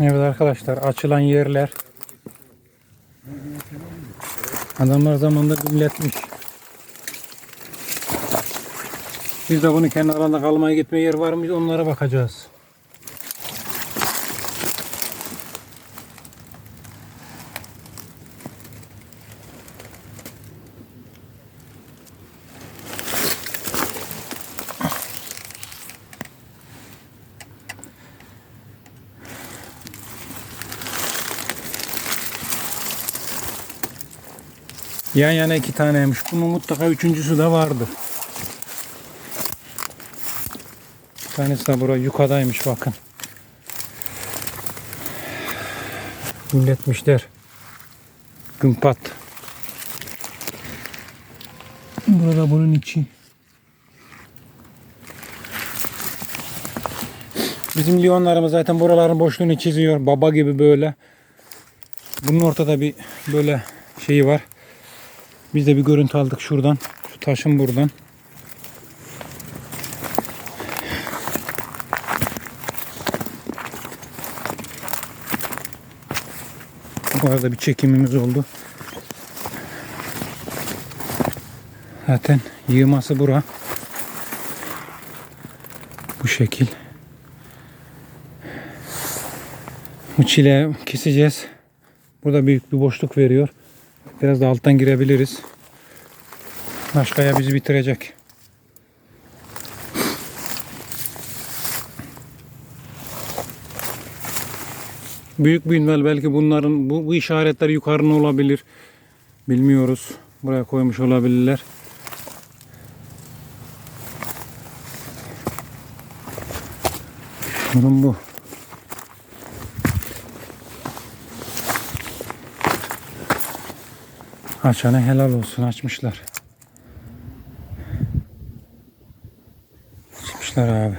Evet arkadaşlar açılan yerler. Adamlar zamanında milletmiş. Biz de bunu kenarlarında kalmaya gitme yer var mı onlara bakacağız. Yan yana iki taneymiş. Bunun mutlaka üçüncüsü de vardır. Bir tanesi de buraya yukadaymış bakın. Milletmişler. Gümpat. Burada bunun içi. Bizim Lyonlarımız zaten buraların boşluğunu çiziyor. Baba gibi böyle. Bunun ortada bir böyle şeyi var. Biz de bir görüntü aldık şuradan. Şu taşın buradan. Bu arada bir çekimimiz oldu. Zaten yığması bura. Bu şekil. Bu çile keseceğiz. Burada büyük bir boşluk veriyor. Biraz da alttan girebiliriz. Başkaya bizi bitirecek. Büyük ihtimal belki bunların bu, bu işaretler yukarının olabilir. Bilmiyoruz. Buraya koymuş olabilirler. Durum bu. Açana helal olsun açmışlar. Açmışlar abi.